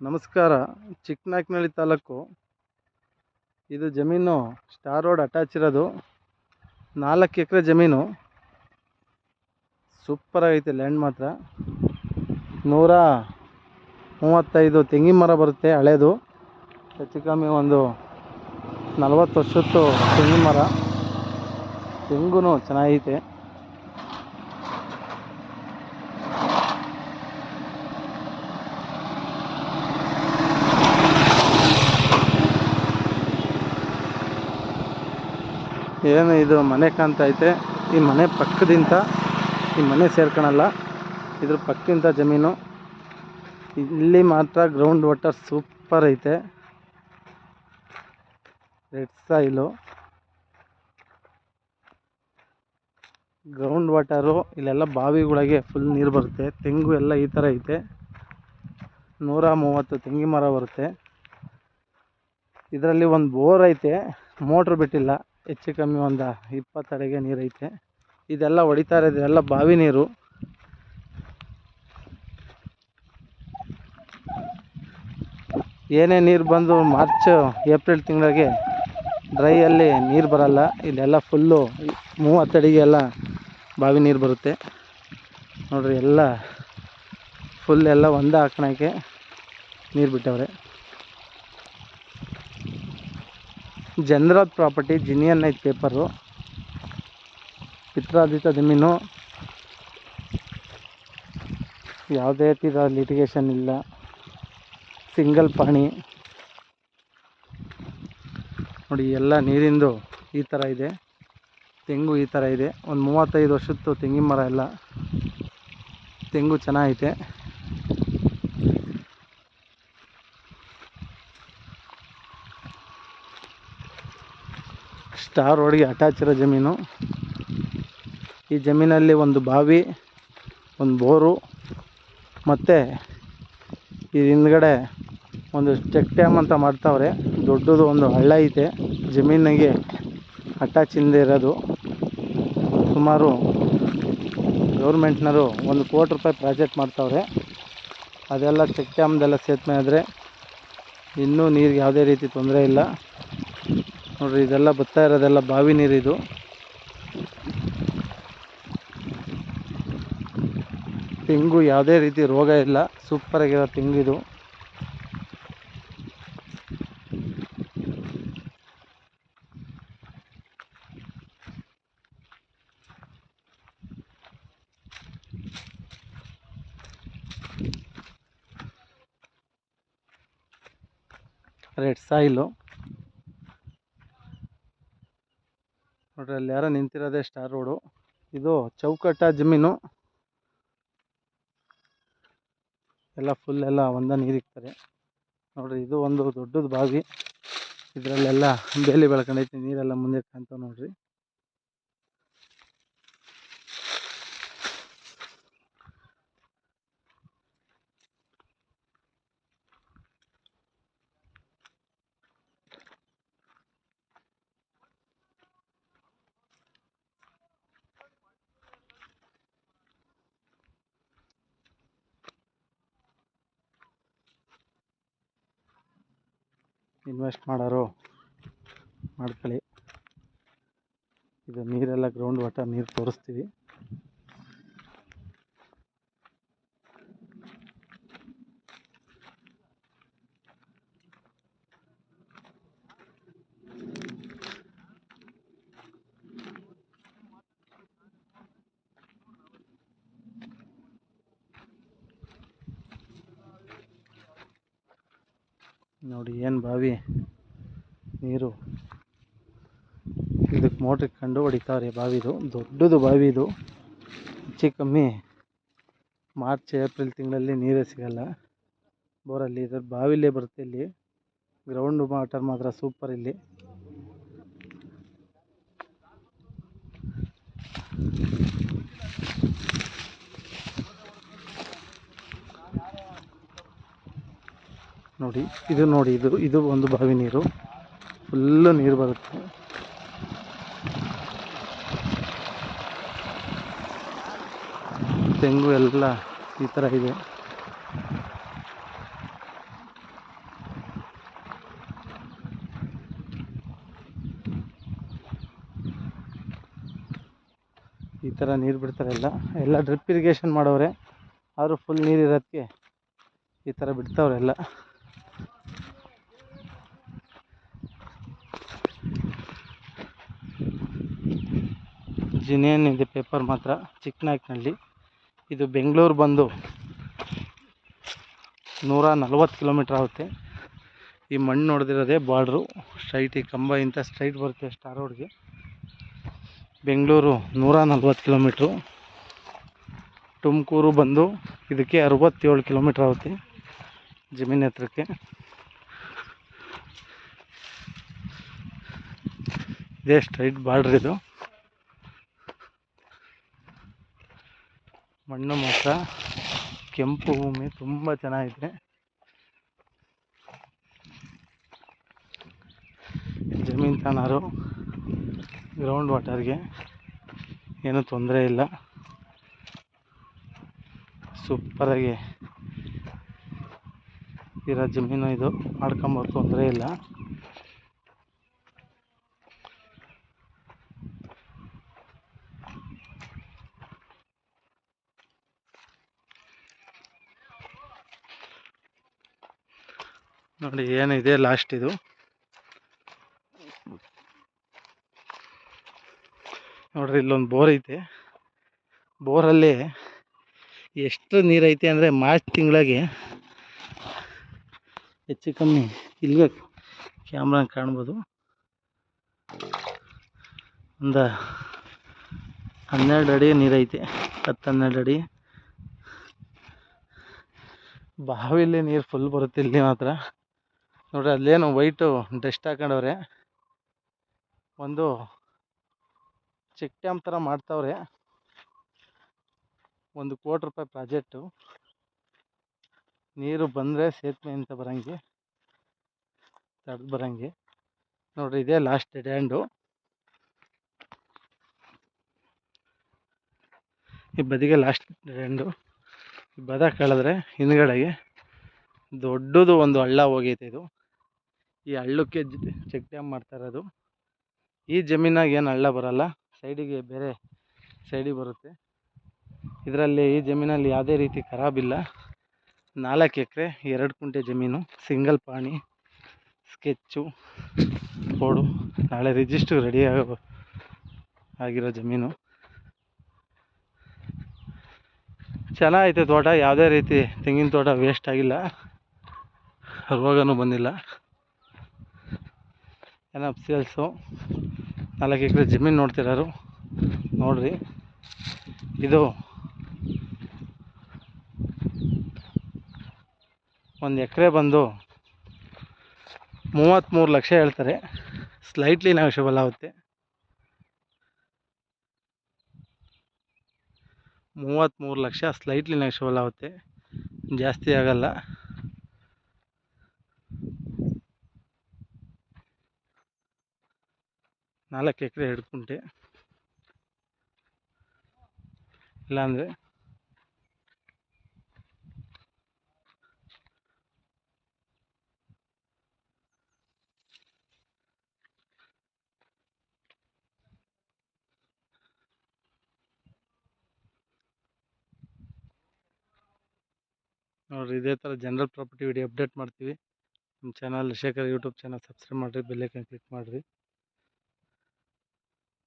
ನಮಸ್ಕಾರ. ಚಿಕ್ಕನಾಯಕನಹಳ್ಳಿ ತಾಲೂಕು. ಇದು ಜಮೀನು, ಸ್ಟಾರ್ ರೋಡ್ ಅಟ್ಯಾಚ್ ಇರೋದು. ನಾಲ್ಕು ಎಕರೆ ಜಮೀನು. ಸೂಪರ್ ಆಗೈತೆ ಲ್ಯಾಂಡ್ ಮಾತ್ರ. ನೂರ ಮೂವತ್ತೈದು ತೆಂಗಿನ ಮರ ಬರುತ್ತೆ ಹಳೇದು. ಹೆಚ್ಚು ಕಮ್ಮಿ ಒಂದು ನಲ್ವತ್ತು ವರ್ಷದ್ದು ತೆಂಗಿನ ಮರ. ತೆಂಗು ಚೆನ್ನಾಗೈತೆ. ಏನು ಇದು ಮನೆ ಕಾಣ್ತಾ ಐತೆ, ಈ ಮನೆ ಪಕ್ಕದಿಂದ, ಈ ಮನೆ ಸೇರ್ಕೊಳಲ್ಲ ಇದ್ರ ಪಕ್ಕದಿಂದ ಜಮೀನು. ಇಲ್ಲಿ ಮಾತ್ರ ಗ್ರೌಂಡ್ ವಾಟರ್ ಸೂಪರ್ ಐತೆ. ರೆಡ್ ಸಾಯಿಲು ಗ್ರೌಂಡ್ ವಾಟರು ಇಲ್ಲೆಲ್ಲ ಬಾವಿಗಳಿಗೆ ಫುಲ್ ನೀರು ಬರುತ್ತೆ. ತೆಂಗು ಎಲ್ಲ ಈ ಥರ ಐತೆ. ನೂರ ಮೂವತ್ತು ತೆಂಗಿನ ಮರ ಬರುತ್ತೆ. ಇದರಲ್ಲಿ ಒಂದು ಬೋರ್ ಐತೆ, ಮೋಟ್ರ್ ಬಿಟ್ಟಿಲ್ಲ. ಹೆಚ್ಚು ಕಮ್ಮಿ ಒಂದು ಇಪ್ಪತ್ತು ಅಡಿಗೆ ನೀರು ಐತೆ ಇದೆಲ್ಲ ಹೊಡಿತಾ ಇರೋದು ಎಲ್ಲ ಬಾವಿ ನೀರು. ಏನೇ ನೀರು ಬಂದು ಮಾರ್ಚ್, ಏಪ್ರಿಲ್ ತಿಂಗಳಿಗೆ ಡ್ರೈಯಲ್ಲಿ ನೀರು ಬರಲ್ಲ. ಇಲ್ಲೆಲ್ಲ ಫುಲ್ಲು ಮೂವತ್ತು ಅಡಿಗೆ ಎಲ್ಲ ಬಾವಿ ನೀರು ಬರುತ್ತೆ. ನೋಡ್ರಿ, ಎಲ್ಲ ಫುಲ್ ಎಲ್ಲ ಒಂದೇ ಹಾಕೋಣಕ್ಕೆ ನೀರು ಬಿಟ್ಟವ್ರೆ. ಜನರಲ್ ಪ್ರಾಪರ್ಟಿ, ಜಿನಿಯನ್ ನೈಟ್ ಪೇಪರು. ಪಿತ್ರಾರ್ಜಿತ ಜಮೀನು. ಯಾವುದೇ ರೀತಿಯ ಲಿಟಿಗೇಷನ್ ಇಲ್ಲ. ಸಿಂಗಲ್ ಪಾಣಿ. ನೋಡಿ, ಎಲ್ಲ ನೀರಿಂದು ಈ ಥರ ಇದೆ. ತೆಂಗು ಈ ಥರ ಇದೆ. ಒಂದು ಮೂವತ್ತೈದು ವರ್ಷದ್ದು ತೆಂಗಿನ ಮರ ಎಲ್ಲ. ತೆಂಗು ಚೆನ್ನಾಗೈತೆ. ಸ್ಟಾರ್ ರೋಡ್ಗೆ ಅಟ್ಯಾಚ್ ಇರೋ ಜಮೀನು. ಈ ಜಮೀನಲ್ಲಿ ಒಂದು ಬಾವಿ, ಒಂದು ಬೋರು ಮತ್ತು ಈ ಹಿಂದ್ಗಡೆ ಒಂದು ಚೆಕ್ ಡ್ಯಾಮ್ ಅಂತ ಮಾಡ್ತಾವ್ರೆ. ದೊಡ್ಡದು ಒಂದು ಹಳ್ಳ ಐತೆ. ಜಮೀನಿಗೆ ಅಟ್ಯಾಚ್ ಹಿಂದೆ ಇರೋದು. ಸುಮಾರು ಗೌರ್ಮೆಂಟ್ನವರು ಒಂದು ಕೋಟಿ ರೂಪಾಯಿ ಪ್ರಾಜೆಕ್ಟ್ ಮಾಡ್ತಾವ್ರೆ. ಅದೆಲ್ಲ ಚೆಕ್ ಡ್ಯಾಮ್ದೆಲ್ಲ ಸೇತುವೆ ಆದರೆ ಇನ್ನೂ ನೀರಿಗೆ ಯಾವುದೇ ರೀತಿ ತೊಂದರೆ ಇಲ್ಲ. ನೋಡ್ರಿ, ಇದೆಲ್ಲ ಬತ್ತಾ ಇರೋದೆಲ್ಲ ಬಾವಿ ನೀರಿದು ತೆಂಗು ಯಾವುದೇ ರೀತಿ ರೋಗ ಇಲ್ಲ ಸೂಪರ್ ಆಗಿರೋ ತೆಂಗು ಇದು. Red soil. ನೋಡ್ರಿ ಅಲ್ಲಿ ಯಾರೋ ನಿಂತಿರೋದೇ ಸ್ಟಾರ್ ರೋಡು ಇದು ಚೌಕಟ್ಟ ಜಮೀನು. ಎಲ್ಲ ಫುಲ್ ಎಲ್ಲ ಒಂದ ನೀರಿಕ್ತಾರೆ ನೋಡ್ರಿ, ಇದು ಒಂದು ದೊಡ್ಡದು ಬಾವಿ. ಇದರಲ್ಲೆಲ್ಲ ಬೇಲಿ ಬೆಳ್ಕೊಂಡೈತಿ, ನೀರೆಲ್ಲ ಮುಂದೆ ಕಾಣ್ತಾವೆ ನೋಡ್ರಿ. ಇನ್ವೆಸ್ಟ್ ಮಾಡೋರು ಮಾಡ್ಕೊಳ್ಳಿ. ಇದು ನೀರೆಲ್ಲ ಗ್ರೌಂಡ್ ವಾಟರ್ ನೀರು ತೋರಿಸ್ತೀವಿ. ನೋಡಿ, ಏನು ಬಾವಿ? ನೀರು. ಇದಕ್ಕೆ ಮೋಟ್ರ್ ಇಟ್ಕೊಂಡು ಹೊಡಿತಾವ್ರಿ ಬಾವಿದು. ದೊಡ್ಡದು ಬಾವಿ ಇದು ಹೆಚ್ಚು ಕಮ್ಮಿ ಮಾರ್ಚ್, ಏಪ್ರಿಲ್ ತಿಂಗಳಲ್ಲಿ ನೀರೇ ಸಿಗಲ್ಲ. ಬೋರಲ್ಲಿ ಇದ್ರ ಬಾವಿಲೇ ಬರುತ್ತೆ ಇಲ್ಲಿ. ಗ್ರೌಂಡ್ ವಾಟರ್ ಮಾತ್ರ ಸೂಪರ್ ಇಲ್ಲಿ. ನೋಡಿ. ಇದು ನೋಡಿ, ಇದು ಇದು ಒಂದು ಬಾವಿ ನೀರು. ಫುಲ್ಲು ನೀರು ಬರುತ್ತೆ. ತೆಂಗು ಎಲ್ಲ ಈ ಥರ ಇದೆ. ಈ ತರ ನೀರು ಬಿಡ್ತಾರೆ ಎಲ್ಲ. ಎಲ್ಲ ಡ್ರಿಪ್ ಇರಿಗೇಷನ್ ಮಾಡೋರೆ ಆದರೂ ಫುಲ್ ನೀರು ಇರೋದಕ್ಕೆ ಈ ಥರ ಬಿಡ್ತಾವ್ರೆಲ್ಲ ಇದೆ ಪೇಪರ್ ಮಾತ್ರ ಚಿಕ್ಕನಾಯ್ಕನಹಳ್ಳಿ ಇದು ಬೆಂಗಳೂರು ಬಂದು ನೂರ ನಲ್ವತ್ತು ಕಿಲೋಮೀಟ್ರ್ ಆಗುತ್ತೆ. ಈ ಮಣ್ಣು ನೋಡ್ದಿರೋದೇ ಬಾರ್ಡ್ರು. ಸ್ಟ್ರೈಟ್ ಈ ಕಂಬ ಇಂಥ ಸ್ಟ್ರೈಟ್ ಬರುತ್ತೆ ಸ್ಟಾರ್ ರೋಡ್ಗೆ. ಬೆಂಗಳೂರು ನೂರ ನಲ್ವತ್ತು ಕಿಲೋಮೀಟ್ರು. ತುಮಕೂರು ಬಂದು ಇದಕ್ಕೆ ಅರವತ್ತೇಳು ಕಿಲೋಮೀಟ್ರ್ ಆಗುತ್ತೆ ಜಮೀನು ಹತ್ರಕ್ಕೆ. ಇದೇ ಸ್ಟ್ರೈಟ್ ಬಾರ್ಡ್ರ್ ಇದು ಮಣ್ಣು ಮಾತ್ರ. ಕೆಂಪು ಭೂಮಿ ತುಂಬ ಚೆನ್ನಾಗಿದೆ ಜಮೀನ್ ತಾನಾರು ಗ್ರೌಂಡ್ ವಾಟರ್ಗೆ ಏನೂ ತೊಂದರೆ ಇಲ್ಲ. ಸೂಪರಾಗಿ ಇರೋ ಜಮೀನು ಇದು. ಮಾಡ್ಕೊಂಬೋದು ತೊಂದರೆ ಇಲ್ಲ. ನೋಡಿ ಏನಿದೆ ಲಾಸ್ಟ್ ಇದು. ನೋಡ್ರಿ, ಇಲ್ಲೊಂದು ಬೋರ್ ಐತೆ. ಬೋರಲ್ಲಿ ಎಷ್ಟು ನೀರೈತೆ ಅಂದರೆ ಮಾರ್ಚ್ ತಿಂಗಳಿಗೆ ಹೆಚ್ಚು ಕಮ್ಮಿ ಇಲ್ಲಿಗೆ ಕ್ಯಾಮ್ರಾ ಕಾಣ್ಬೋದು. ಒಂದು ಹನ್ನೆರಡು ಅಡಿ ನೀರೈತೆ ಹತ್ತು ಹನ್ನೆರಡು ಅಡಿ. ಬಾವಿಲಿ ನೀರು ಫುಲ್ ಬರುತ್ತೆ ಇಲ್ಲಿ ಮಾತ್ರ. ನೋಡ್ರಿ ಅಲ್ಲೇನು ವೈಟು ಡಸ್ಟ್ ಹಾಕೊಂಡವ್ರೆ. ಒಂದು ಚೆಕ್ ಡ್ಯಾಮ್ ಥರ ಮಾಡ್ತಾವ್ರೆ. ಒಂದು ಕೋಟಿ ರೂಪಾಯಿ ಪ್ರಾಜೆಕ್ಟು ನೀರು ಬಂದರೆ ಸೇತುವೆ ಅಂತ ಬರೋಂಗೆ. ತಡೆದು ಬರೋಂಗೆ. ನೋಡ್ರಿ ಇದೇ ಲಾಸ್ಟ್ ಡೆಡ್ ಹ್ಯಾಂಡು ಈ ಬದಿಗೆ ಲಾಸ್ಟ್ ಡೆಡ್ ಹ್ಯಾಂಡು ಈ ಬದ ಕಳೆದ್ರೆ ಹಿಂದ್ಗಡೆಗೆ ದೊಡ್ಡದು ಒಂದು ಹಳ್ಳ ಹೋಗೈತೆ ಇದು. ಈ ಹಳ್ಳಕ್ಕೆ ಚೆಕ್ ಡ್ಯಾಮ್ ಮಾಡ್ತಾ ಇರೋದು. ಈ ಜಮೀನಾಗ ಏನು ಹಳ್ಳ ಬರಲ್ಲ ಸೈಡಿಗೆ ಬೇರೆ ಸೈಡಿಗೆ ಬರುತ್ತೆ. ಇದರಲ್ಲಿ ಈ ಜಮೀನಲ್ಲಿ ಯಾವುದೇ ರೀತಿ ಖರಾಬಿಲ್ಲ ನಾಲ್ಕು ಎಕರೆ, ಎರಡು ಕುಂಟೆ ಜಮೀನು ಸಿಂಗಲ್ ಪಾಣಿ ಸ್ಕೆಚ್ಚು ಬೋರ್ಡು ನಾಳೆ ರಿಜಿಸ್ಟ್ರ್ ರೆಡಿ ಆಗೋ ಆಗಿರೋ ಜಮೀನು. ಚೆನ್ನಾಗೈತೆ ತೋಟ, ಯಾವುದೇ ರೀತಿ ತೆಂಗಿನ ತೋಟ ವೇಸ್ಟ್ ಆಗಿಲ್ಲ. ರೋಗನೂ ಬಂದಿಲ್ಲ. ಏನೋ ಸೇಲ್ಸು ನಾಲ್ಕು ಎಕರೆ ಜಮೀನು ನೋಡ್ತಿರೋರು. ನೋಡ್ರಿ. ಇದು ಒಂದು ಎಕರೆ ಬಂದು ಮೂವತ್ತ್ಮೂರು ಲಕ್ಷ ಹೇಳ್ತಾರೆ. ಸ್ಲೈಟ್ಲಿ ನೆಗೋಷಿಯಬಲ್ ಆಗುತ್ತೆ. ಮೂವತ್ತ್ಮೂರು ಲಕ್ಷ ಸ್ಲೈಟ್ಲಿ ನೆಗೋಷಿಯಬಲ್ ಆಗುತ್ತೆ. ಜಾಸ್ತಿ ಆಗಲ್ಲ. ನಾಲ್ಕು ಎಕರೆ ಎರಡು ಕುಂಟೆ ಇಲ್ಲಾಂದರೆ ನೋಡಿರಿ, ಇದೇ ಥರ ಜನರಲ್ ಪ್ರಾಪರ್ಟಿ ವಿಡಿಯೋ ಅಪ್ಡೇಟ್ ಮಾಡ್ತೀವಿ. ನಮ್ಮ channel Shekhar YouTube channel subscribe ಮಾಡಿರಿ ಬೆಲ್ಲೈಕನ್ ಕ್ಲಿಕ್ ಮಾಡಿರಿ.